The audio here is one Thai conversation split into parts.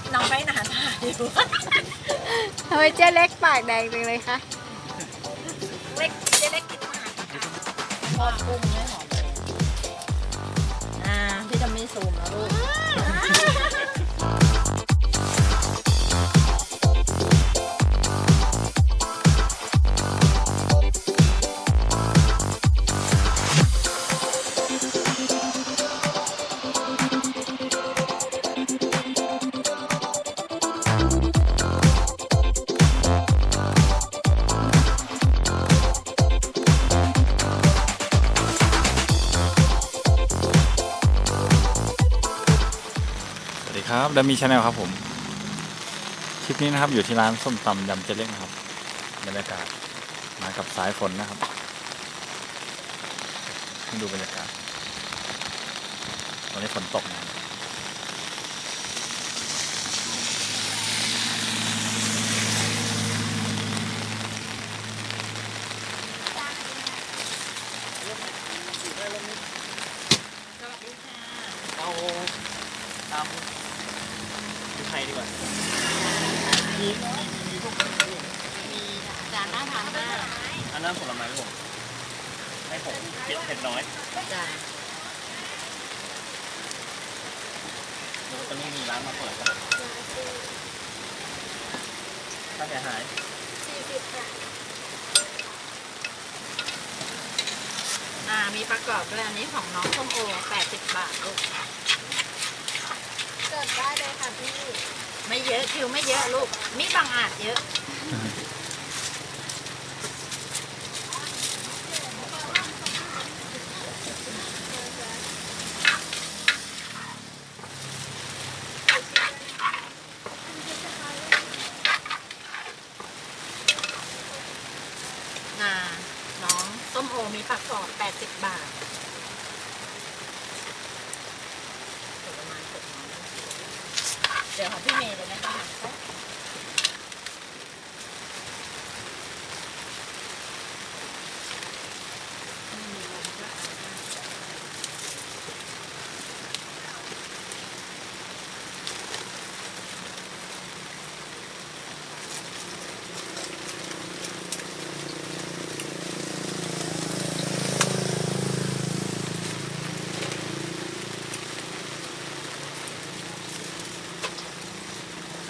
ที่น้องไปนานถ่ายอยู่ทำไมเจ๊เล็กปากแดงจังเลยคะเล็กเจ๊เล็กกินอาหารค่ะทอดกุ้งไม่หอมเลยอ่าพี่จะไม่ซูมแล้วลูก ครับดัมมีชาแนลครับผม คลิปนี้นะครับอยู่ที่ร้านส้มตำยำเจเล็กนะครับบรรยากาศมากับสายฝนนะครับให้ดูบรรยากาศตอนนี้ฝนตกนะครับเอาตามดู ไทยดีกว่า มีมีมีพวกมีจานน่าทานมากอันนั้นผลไม้ไหมผมให้ผมเผ็ดเผ็ดน้อยจ้ะแล้วตอนนี้มีร้านมาเปิดแล้วค่าเสียหายอ่ามีประกอบด้วยอันนี้ของน้องส้มโอ80บาทลูกเกิด ได้เลยค่ะพี่ ไม่เยอะคิวไม่เยอะลูก มีบางอาจเยอะ น่าน้องส้มโอมีประกอบ 80 บาทผลไม้สดน้อยเดี๋ยวของพี่เมย์เลยนะคะ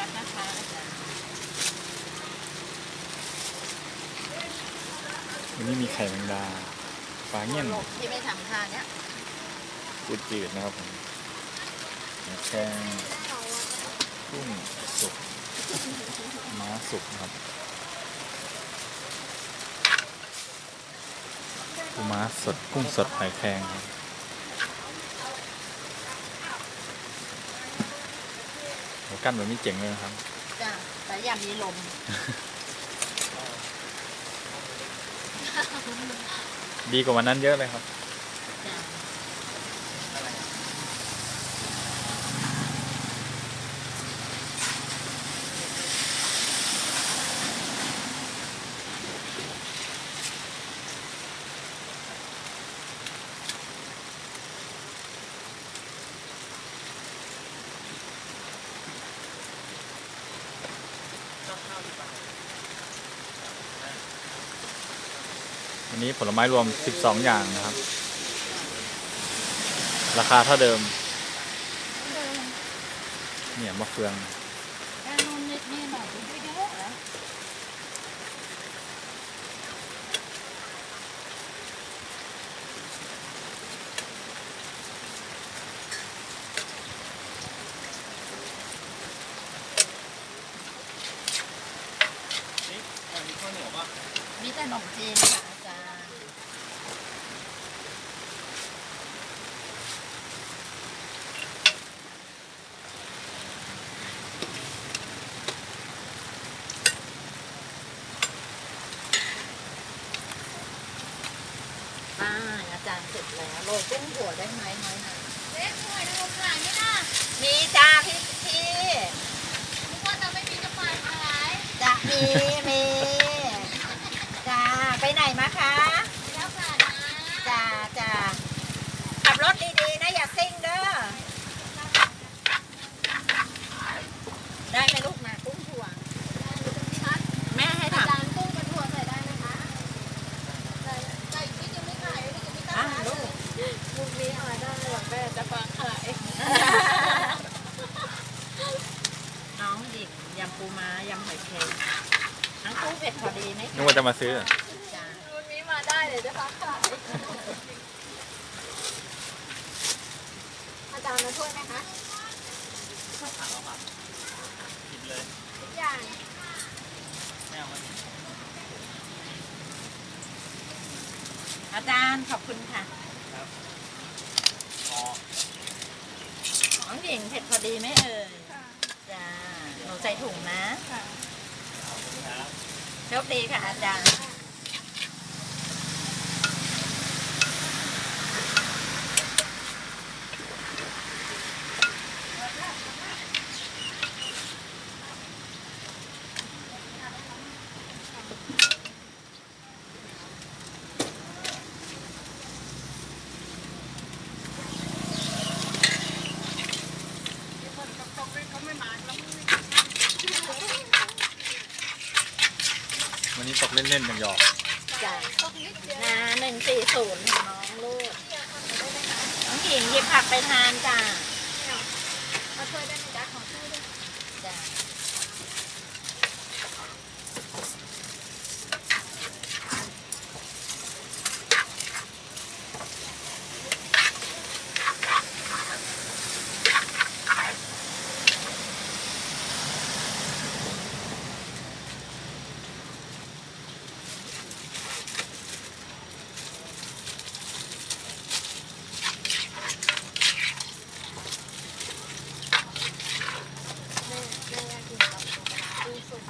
รักนะคะอาจารย์ วันนี้มีไข่แมงดาปลา เงี้ยนที่ไม่ทำท่าเนี้ยจืดๆนะครับผมแกงกุ้งสุกม้าสุกนะครับปูม้าสดกุ้งสดหอยแครงครับกั้นแบบนี้เจ๋งเลยนะครับจ้ะแต่อย่ามีลม ดีกว่าวันนั้นเยอะเลยครับ วันนี้ผลไม้รวม 12 อย่างนะครับ ราคาเท่าเดิม เนี่ยมะเฟือง แค่นู่นนิดนี่หน่อยก็เยอะแล้ว นี่อันนี้ข้าวเหนียวป่ะ มีแต่ขนมจีนค่ะอาจารย์ อ่าอาจารย์เสร็จแล้วโรยกุ้งหัวได้ไหมน้อยหนา เล็กหน่อยนะขายไม่น่า มีจ้าพี่พี่ ทุกคนจะไม่มีจะปล่อยขาย จะมีมีจ้าไปไหนมาคะ แล้วค่ะนะ จ้าจ้าขับรถดีๆนะอย่าซิ่งเด้อ จะฟังขาย น้องหญิงยำปูม้ายำหอยเชลล์ทั้งคู่เผ็ดพอดีไหม นึกว่า จะมาซื้อจ้ารุ่นนี้มาได้เลยจะฟังขายอาจารย์มาช่วยไหมคะกินเลยทุกอย่างไม่เอามันอาจารย์ขอบคุณค่ะพอน้องหญิงเผ็ดพอดีไหมเอ่ยจ้าหนูใส่ถุงนะ ค่ะขอบคุณครับ โชคดีค่ะอาจารย์ ล่นๆเป็นหยอกจ้ะนาหนึ่งสี่ศูนย์น้องลูกน้องหญิงหยิบผักไปทานจ้ะมาช่วยได้ไหมจ๊ะขอช่วยด้วย จ้า แม่แม่อยากกินกับปูสุก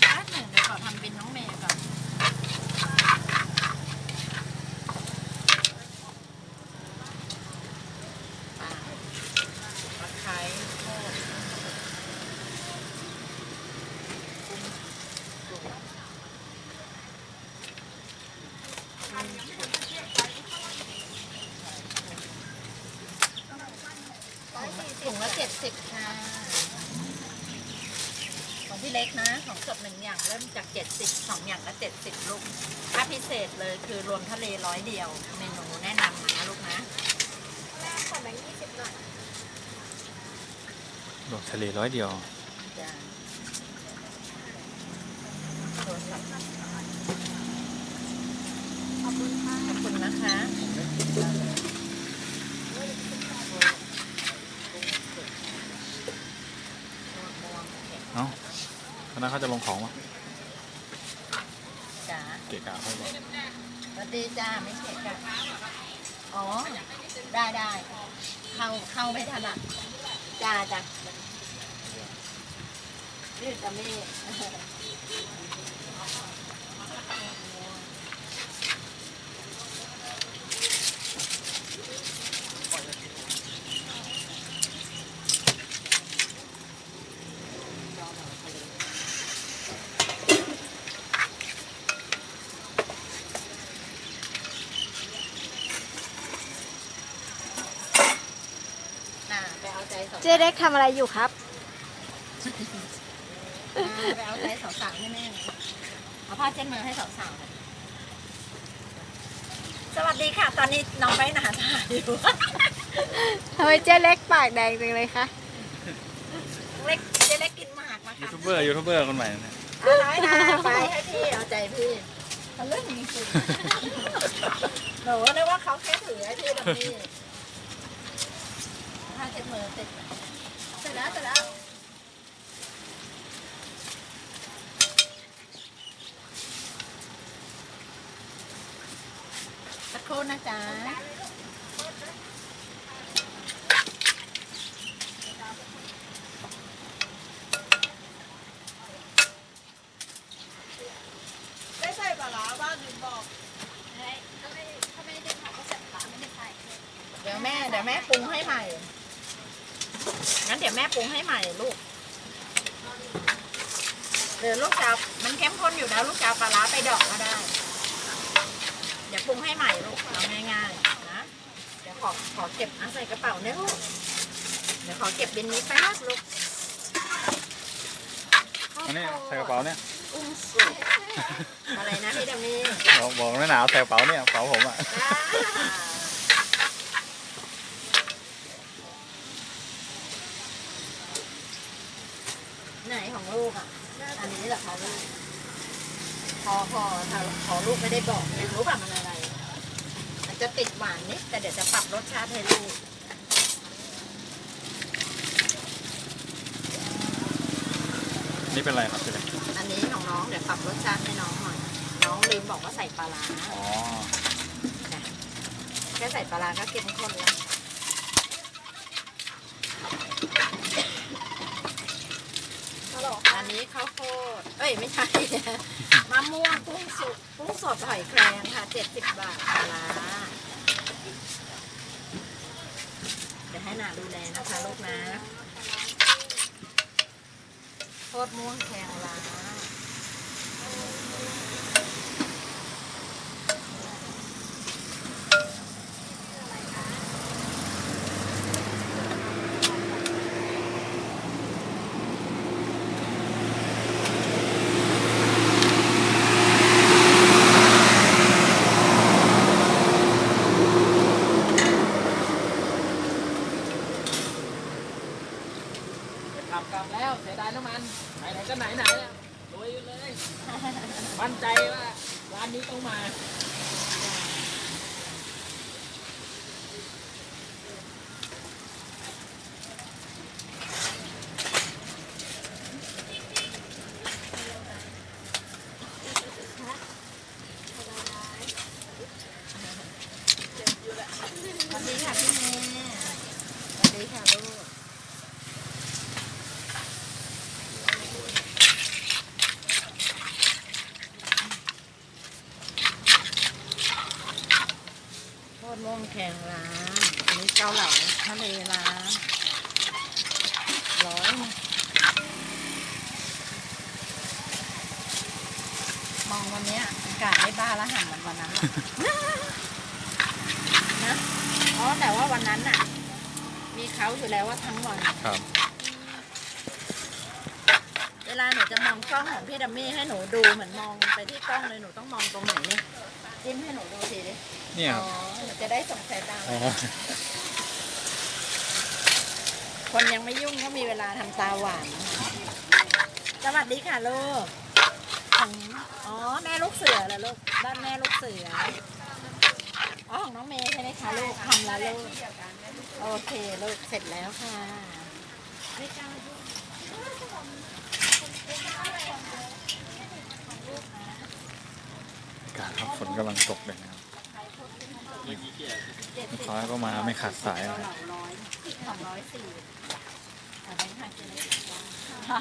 แป๊บหนึ่งเดี๋ยวขอทำเป็นน้องเมย์ก่อนป่าตะไคร้โคตรกุ้งสุก ร้อยสี่สิ ถุ บ งละเจ็ดสิบค่ะ ของพี่เล็กนะ ของสดหนึ่งอย่างเริ่มจากเจ็ดสิบสองอย่างก็เจ็ดสิบลูก ถ้าพิเศษเลย คือรวมทะเลร้อยเดียวเมนูแนะนำนะลูกนะแม่ขอแบงค์ยี่สิบหน่อยดอกทะเลร้อยเดียวจ้ะโทรศัพท์ขอบคุณค่ะขอบคุณนะคะม่วงๆเผ็ดเอ้าคณะเขาจะลงของวะจ้าเกะกะเขาบอกส วัสดีจ้าไม่เช็ดกันอ๋อ ได้ได้เข้าเข้าไม่ถนัดจ้าจ้ะนี่จะไม่ น่ะไปเอาใจสาวๆ เจ๊เล็กทำอะไรอยู่ครับอ่าไปเอาใจสาวๆให้แม่เอาผ้าเช็ดมือให้สาวๆหน่อยสวัสดีค่ะ ตอนนี้น้องไปหนาถ่ายอยู่ ทำไมเจ๊เล็กปากแดงจังเลยคะเล็กเจ๊เล็กกินหมากมายูค่ะทูบเบอร์ยูทูบเบอร์คนใหม่นะเอาน้อยนะไปให้พี่เอาใจพี่ทะลึ่งจริงๆหนูนึกว่าเขาแค่ถือให้พี่แบบนี้ผ้าเช็ดมือเสร็จเสร็จ แล้วเสร็จแล้วสักครู่นะจ๊ะได้ใส่ปลาร้าบ้างหรือบอกถ้าไม่ถ้าไม่ได้ทำก็ใส่ปลาไม่ได้ใส่เดี๋ยวแม่ เดี๋ยวแม่ปรุงให้ใหม่ งั้นเดี๋ยวแม่ปรุงให้ใหม่ลูกเดี๋ยวลูกจะเอามันเข้มข้นอยู่แล้ว ลูกจะเอาปลาร้าไปดอกก็ได้ เดี๋ยวปรุงให้ใหม่ลูกเอาง่ายๆนะเดี๋ยวขอขอเก็บเอาใส่กระเป๋าเนี่ยลูกเดี๋ยวขอเก็บบินนี้แป๊บลูกอันนี้ใส่กระเป๋าเนี่ยอุ้มสุกอะไรนะพี่ดามี่บอกบอกไม่หนาวใส่กระเป๋าเนี่ยกระเป๋าผมอะ จ้า ไหน ของลูกอะ อันนี้แหละเขาลูกพอพอถ้าพอลูกไม่ได้บอกเนี่ยรู้ป่ะมันอะไร มันจะติดหวานนิดแต่เดี๋ยวจะปรับรสชาติให้ลูกนี่เป็นอะไรครับพี่เล็กอันนี้ของน้องเดี๋ยวปรับรสชาติให้น้องหน่อย น้องลืมบอกว่าใส่ปลาร้าอ๋อแค่ใส่ปลาร้าก็เข้มข้นแล้ว ฮัลโหล อันนี้ข้าวโพด เอ้ยไม่ใช่ มะม่วงกุ้งสุกกุ้งสดหอยแครงค่ะเจ็ดสิบบาทปลาร้าเดี๋ยวให้หนาดูแลนะคะลูกนะโคตรม่วงแครงล้า กลับกลับแล้วเสียดายน้ำมันไหนไหนก็ไหนไหนแล้วรวยอยู่เลย มั่นใจว่าร้านนี้ต้องมา สวัสดีค่ะพี่เมย์สวัสดีค่ะลูก โคตร ม่วงแข็งร้านอันนี้เกาเหลาทะเลร้านร้อยนะมองวันเนี้ยอากาศไม่บ้าแล้วหันมันวันนั้นหรอกนะอ๋อแต่ว่าวันนั้นน่ะ มีเขาอยู่แล้วว่าทั้งวัน ครับ เวลาหนูจะมองกล้องของพี่ดัมมี่ให้หนูดูเหมือนมองไปที่กล้องเลยหนูต้องมองตรงไหนเนี่ยจิ้มให้หนูดูทีดิเนี่ยคอ๋รัอบหนู จะได้ส่งสายตา อ๋อคนยังไม่ยุ่งก็มีเวลาทำตาหวานนะคะสวัสดีค่ะลูกของอ๋อแม่ลูกเสือเหรอลูก บ้านแม่ลูกเสือ อ๋อของน้องเมย์ใช่ไหมคะลูกทำแล้วลูก โอเคลูกเสร็จแล้วค่ะไม่กล้าดูอากาศครับฝนกำลังตกเลยนะครับ เมื่อกี้เกี่ย เจ็ด ลูกสิบค้าก็มาไม่ขาดสายเกานะหคลารับร้อยสองร้อยสี่อ่าแบงค์พันเจ็ดร้อยสิบค่ะ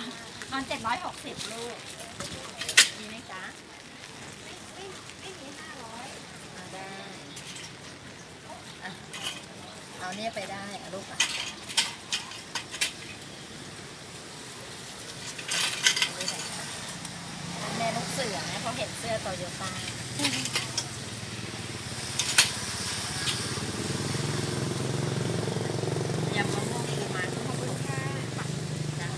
ตอนเจ็ดร้อยหกสิบลูกมีไหมจ๊ะไม่มีห้าร้อยได้อะเอาเนี่ยไปได้อะลูกอะเอาไว้ไหนคะแม่ลูกเสือนะเขาะเห็นเสื้อโตโยต้ายำมะม่วงปูม้าข้าวโพดจ้ะ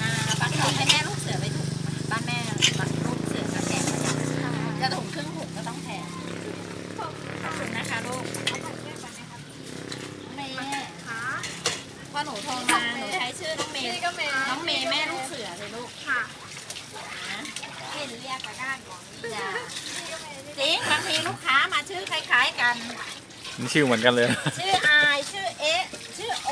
อ่าปักถุงให้แม่ลูกเสือไปถุงบ้านแม่ปักลูกเสือก็แถมจะถุงครึ่งถุงก็ต้องแถมขอบคุณนะคะลูกเมย์ว่าหนูโทรมาหนูใช้ชื่อน้องเมย์ นี่ก็เมย์ น้องเมย์แม่ลูกเสือเลยลูก ค่ะ นะ เห็นเรียกมาด้านก่อน จ้ะจริงบางทีลูกค้ามาชื่อคล้ายๆกันนี่ชื่อเหมือนกันเลย ชื่ออายชื่อเอ๊ะ ชื่อโอ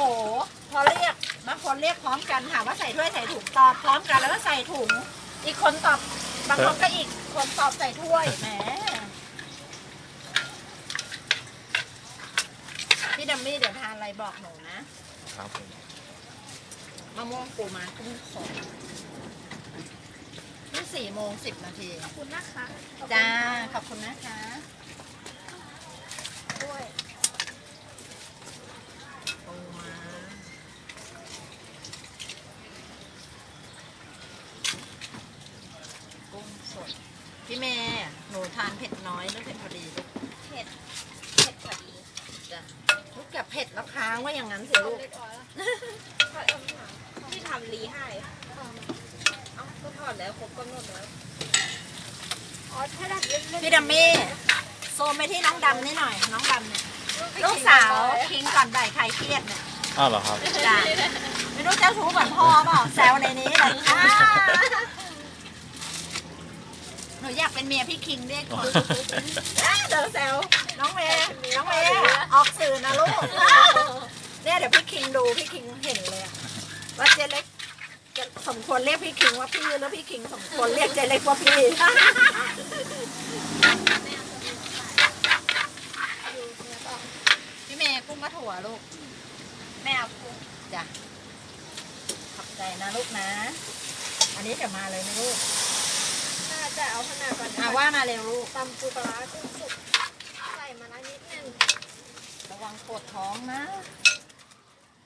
พอเรียกบางคนเรียกพร้อมกันถามว่าใส่ถ้วยใส่ถุงตอบพร้อมกันแล้วก็ใส่ถุง อีกคนตอบบางคนก็อีกคนตอบใส่ถ้วยแหมพี่ดัมมี่เดี๋ยวทานอะไรบอกหนูนะครับผมมะม่วงปูม้ากุ้งสดนี่ สี่โมงสิบนาที ขอบคุณนะคะจ้า ขอบคุณนะคะ ด้วยปูม้ากุ้งสด พี่เมย์หนูทานเผ็ดน้อยหรือเผ็ดพอดีลูกเผ็ดเผ็ดพอดีจ้ะลูกกับเผ็ดแล้วค้างว่าอย่างนั้นสิลูก เล็กน้อยที่ทำรีให้เอ้า ก็ทอดแล้วครบกำหนดแล้วอ๋อถ้าดัดเล่นๆพี่ดัมมี่โซมไปที่น้องดำนี่หน่อย น้องดำเนี่ยลูกสาวทิ้งก่อนบ่ายใครเครียดเนี่ยอ้าวเหรอครับจ้ะไม่รู้เจ้าชู้เหมือนพ่อเปล่าแซวในนี้เลยอ่าหนูอยากเป็นเมียพี่คิงด้วยคนเดี๋ยวแซวน้องเมย์น้องเมย์ออกสื่อนะลูกเนี่ยเดี๋ยวพี่คิงดูพี่คิงเห็นเลยอะว่าเจเล็กจะสมควร เรียกพี่คิงว่าพี่แล้วพี่คิงสมควรเรียกเจเล็กว่าพี่พี่เมย์กุ้งมะถั่วลูก แม่เอาปูจ้ะขอบใจนะลูกนะ อันนี้เดี๋ยวมาเลยนะลูกน่าจะเอาขนาดก่อนอาว่ามาเร็วลูกตำปูปลาร้ากุ้งสุกใส่มาละนิดนึงระวังปวดท้องนะ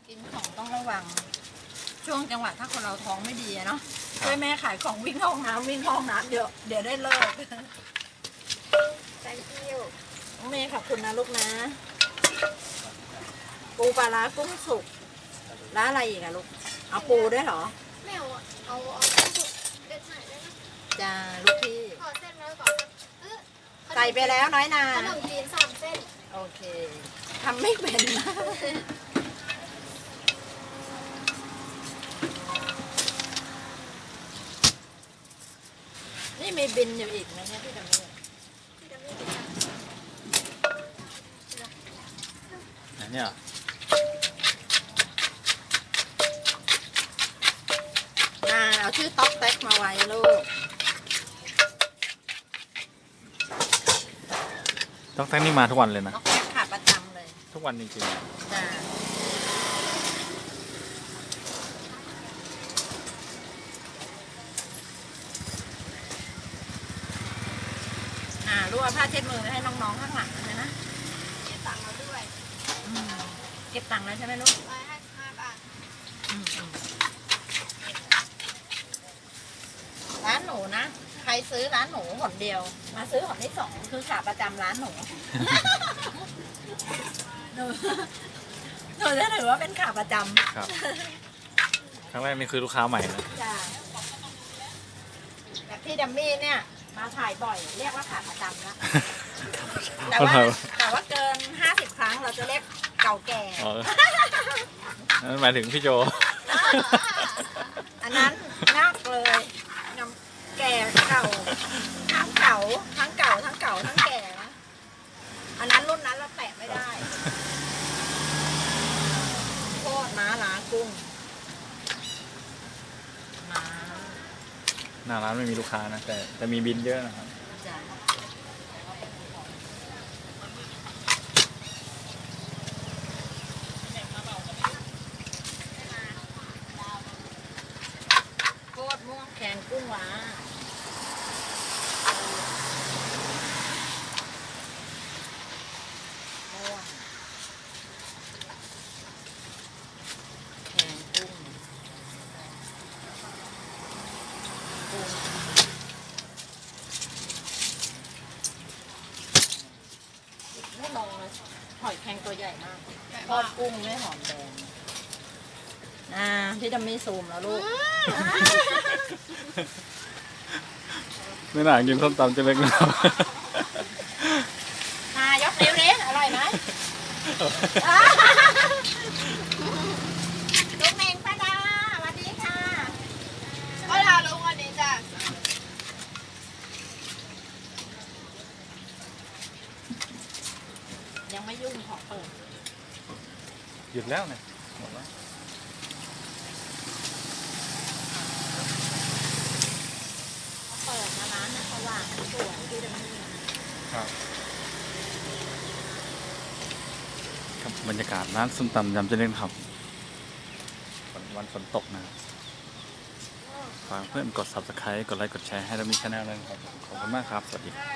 กินของต้องระวัง ช่วงจังหวะถ้าคนเราท้องไม่ดีอะเนาะช่วยแม่ขายของวิ่งเข้าห้องน้ำวิ่งเข้าห้องน้ำเดี๋ยวเดี๋ยวได้เลิก thank you น้องเมย์ขอบคุณนะลูกนะ ปูปลาร้ากุ้งสุกแล้วอะไรอีกอะลูก เอาปูด้วยเหรอไม่เอาอะเอาเอากุ้งสุกเด็ดหน่อยได้ไหมจ้าลูกพี่ ขอเส้นแล้วก่อนเออใส่ไปแล้วน้อยนา ขนมจีนสามเส้นโอเคทำไม่เป็นนะ นี่มีบินอยู่อีกนะเนี่ยพี่ดำเนินที่จะไม่เป็นไรอันเนี่ยเหรออ่าเอาชื่อต๊อกแท็กมาไว้ลูก ต้องแต่งนี่มาทุกวันเลยนะต๊อกแท็กขาประจำเลย ทุกวันจริงจ้า อ่าลูกเอาผ้าเช็ดมือให้น้องๆข้างหลังเลยนะเก็บตังค์เราด้วยอืมเก็บตังค์แล้วใช่ไหมลูกร้อยห้าสิบห้าบาทอืมอืมร้านหนูนะ ใครซื้อร้านหนูหนเดียว มาซื้อหนที่สองคือขาประจำร้านหนู หนูหนูจะถือว่าเป็นขาประจๆครับ ครั้งแรกนี่คือลูกค้าใหม่นะำจ้ะแต่พี่ดัมมี่เนี่ย มาถ่ายบ่อย เรียกว่าขาประจำแล้วแต่ว่าแต่ว่าเกินห้าสิบครั้งเราจะเรียกเก่าแก่อ๋อนั่นหมายถึงพี่โจ อันนั้นนักเลยนำแก่เก่าทั้งเก่าทั้งเก่าทั้งเก่าทั้งแก่นะอันนั้นรุ่นนั้นเราแตะไม่ได้โคตรม้าล้ากุ้งม้า หน้าร้านไม่มีลูกค้านะแต่แต่มีบินเยอะนะครับ จ้ะโคตรม่วงแขงกุ้งหวาม่วงแขงกุ้งกุ้งไม่มองเลย หอยแครงตัวใหญ่มากทอดกุ้งไม่หอมแดง อ่า พี่จะไม่ซูมแล้วลูก ไม่น่ากินส้มตำเจะเล็กนะครับอ่ายกนิ้วนี้อร่อยไหม ดแล้วเนี่ยหมดแล้วขอเปิดนะร้านนะสว่างสวยพี่ดำเนินครับครับบรรยากาศร้านส้มตำยำเจะเล่นครับฝนวันฝนตกนะครับฝากเพื่อนกด subscribe กดไลค์กดแชร์ให้เรามีช anel เลยนะครับขอบคุณมากครับ สวัสดีครับจะ